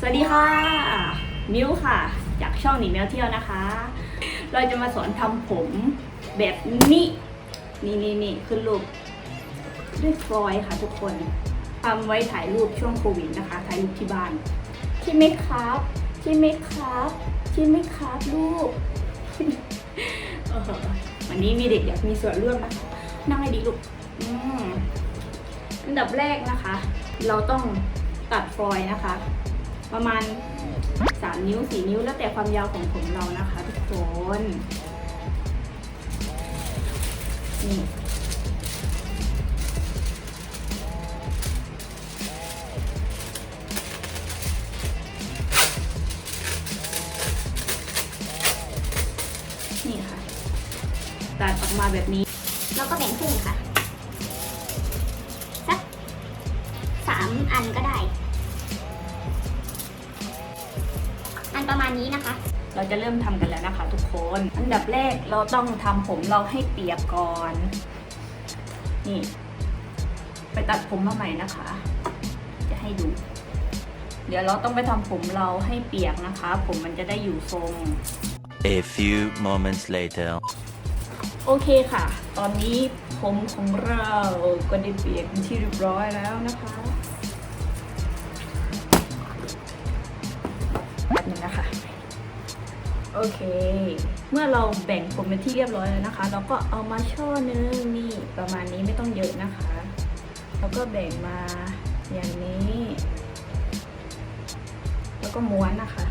สวัสดีค่ะ มิวค่ะ จากช่องหนีแมวเที่ยวนะคะ เราจะมาสอนทำผมแบบนี้ นี่นี่นี่ขึ้นรูปด้วยฟลอยด์ค่ะทุกคนทำไว้ถ่ายรูปช่วงโควิดนะคะ ถ่ายรูปที่บ้านใช่ไหมครับใช่ไหมครับใช่ไหมครับลูกเออวันนี้มีเด็กอยากมีส่วนร่วมนะคะนั่งให้ดีลูกอืมอันดับแรกนะคะ เราต้องตัดฟลอยด์นะคะ ประมาณ 3 นิ้ว 4 นิ้ว แล้วแต่ความยาวของผมเรานะคะทุกคนนี่นี่ค่ะ ตัดออกมาแบบนี้เราก็แบ่งครึ่งค่ะ สักสามอันก็ได้ ประมาณนี้นะคะ เราจะเริ่มทำกันแล้วนะคะ ทุกคน อันดับแรกเราต้องทำผมเราให้เปียกก่อน นี่ ไปตัดผมมาใหม่นะคะ จะให้ดู เดี๋ยวเราต้องไปทำผมเราให้เปียกนะคะ ผมมันจะได้อยู่ทรง A few moments later. โอเคค่ะ ตอนนี้ผมของเราก็ได้เปียกเป็นที่เรียบร้อยแล้วนะคะ แบบนึงนะคะ โอเค เมื่อเราแบ่งผมเป็นที่เรียบร้อยแล้วนะคะ เราก็เอามาช่อนึงนี่ประมาณนี้ไม่ต้องเยอะนะคะ แล้วก็แบ่งมาอย่างนี้ แล้วก็ม้วนนะคะ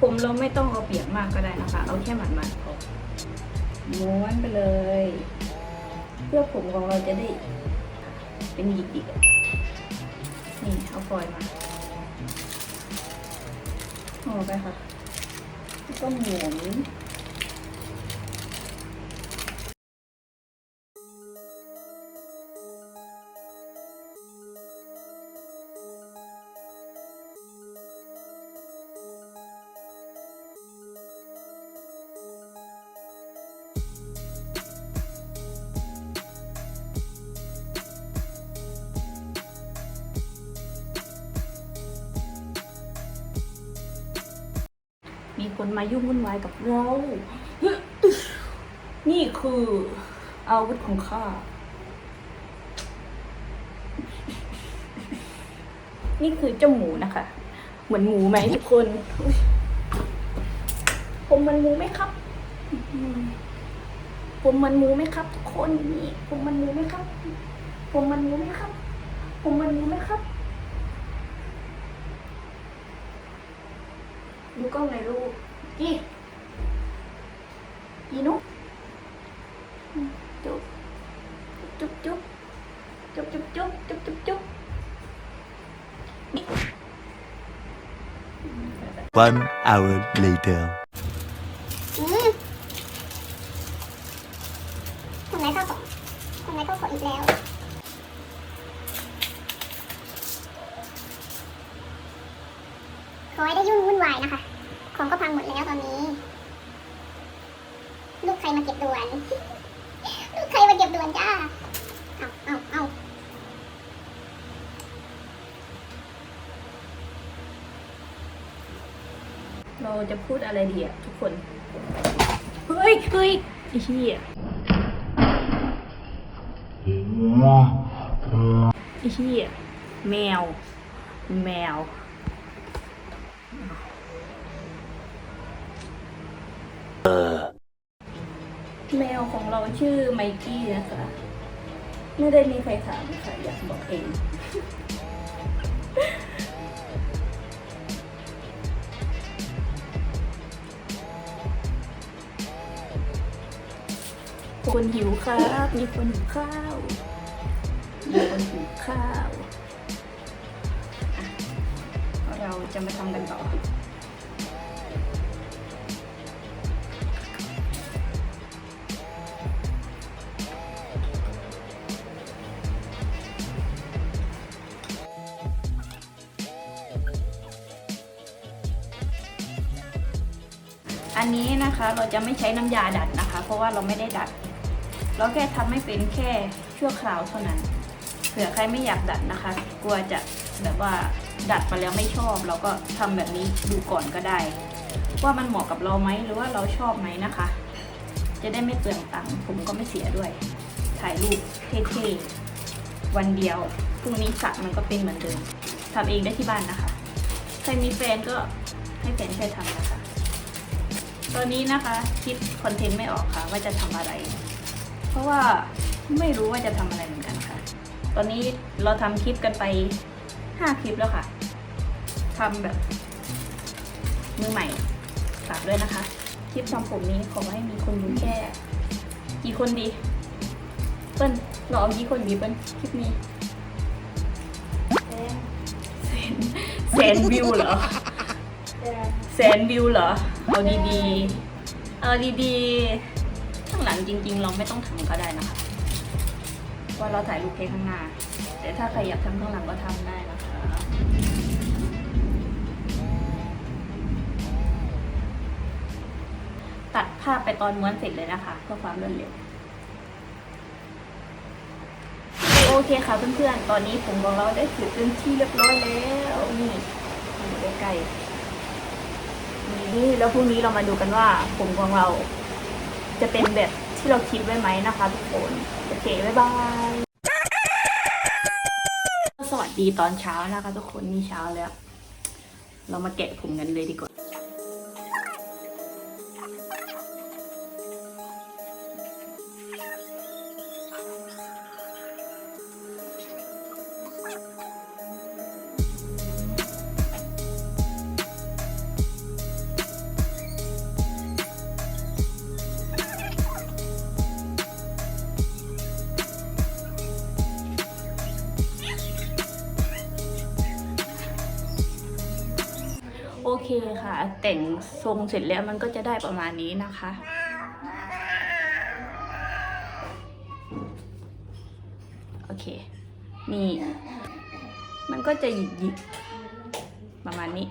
ผมเราไม่ต้องเอาเปียกมากก็ได้นะคะ เอาแค่หมาดๆพอม้วนไปเลย เพื่อผมของเราจะได้เป็นหยิกๆนี่เอาฟอยล์มา ห่อไปค่ะแล้วก็หมุน คนมายุ่งวุ่นวายกับเรา นี่คืออาวุธของข้า นี่คือเจ้าหมูนะคะ เหมือนหมูไหมทุกคนผมมันหมูไหมครับผมมันหมูไหมครับ ทุกคนนี่ผมมันหมูไหมครับ ผมมันหมูไหมครับ ผมมันหมูไหมครับ ดูกล้องในอยลูกกี่กี่นุ๊กอืมจุ๊บจุ๊บจุ๊บจุ๊บจุ๊บจุ๊บจุ๊บจุ๊บจุ๊บนี่ One hour later. อืมทำไรข้าวของทำไรข้าวของอีกแล้ว ขอให้ได้ยุ่งวุ่นวายนะคะ ของก็พังหมดแล้วตอนนี้ ลูกใครมาเก็บด่วน ลูกใครมาเก็บด่วนจ้า เอาเอาเอาเราจะพูดอะไรดีอะทุกคน เฮ้ยเฮ้ยไอ้เหี้ยไอ้เหี้ยแมว แมว แมวของเราชื่อไมกี้นะคะ ไม่ได้มีใครถามค่ะอยากบอกเอง คนหิวครับมีคนหิวข้าวมีคนหิวข้าว เราจะมาทำกันต่อ นนี้นะคะเราจะไม่ใช้น้ำยาดัดนะคะ เพราะว่าเราไม่ได้ดัด เราแค่ทำให้เป็นแค่ชั่วคราวเท่านั้น เผื่อใครไม่อยากดัดนะคะ กลัวจะแบบว่าดัดมาแล้วไม่ชอบ เราก็ทำแบบนี้ดูก่อนก็ได้ ว่ามันเหมาะกับเราไหมหรือว่าเราชอบไหมนะคะ จะได้ไม่เปลืองตังค์ผมก็ไม่เสียด้วย ถ่ายรูปเท่ๆวันเดียวพรุ่งนี้สระมันก็เป็นเหมือนเดิมทำเองได้ที่บ้านนะคะ ใครมีแฟนก็ให้แฟนช่วยทำนะคะ ตอนนี้นะคะคิดคอนเทนต์ไม่ออกค่ะ ว่าจะทำอะไร เพราะว่าไม่รู้ว่าจะทำอะไรเหมือนกันค่ะ ตอนนี้เราทำคลิปกันไปห้าคลิปแล้วค่ะทำแบบ มือใหม่ฝากด้วยนะคะ คลิปทำผมนี้ขอให้มีคนดูแค่กี่คนดี เปิ้ลเราเอากี่คนดีเปิ้ลคลิปนี้แสนแสนวิวเหรอ แสนวิวเหรอ เอาดีๆ เอาดีๆ ข้างหลังจริง ๆ เราไม่ต้องทำก็ได้นะคะ ว่าเราถ่ายรูปแค่ข้างหน้า แต่ถ้าใครอยากทำข้างหลังก็ทำได้นะคะ ตัดภาพไปตอนม้วนเสร็จเลยนะคะ เพื่อความรวดเร็วโอเคค่ะเพื่อนๆ ตอนนี้ผมของเราได้เสร็จเป็นที่เรียบร้อยแล้ว นี่อยู่ใกล้ๆ นี้แล้วพรุ่งนี้เรามาดูกันว่าผมของเรา จะเป็นแบบที่เราคิดไว้ไหมนะคะทุกคนโอเคบ๊ายบายสวัสดีตอนเช้านะคะ ทุกคนนี่เช้าแล้ว เรามาแกะผมกันเลยดีกว่า เคค่ะ แต่งทรงเสร็จแล้วมันก็จะได้ประมาณนี้นะคะ โอเค นี่ มันก็จะหยิกหยิกๆประมาณนี้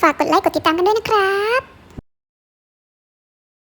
ฝากกดไลค์กดติดตามกันด้วยนะครับ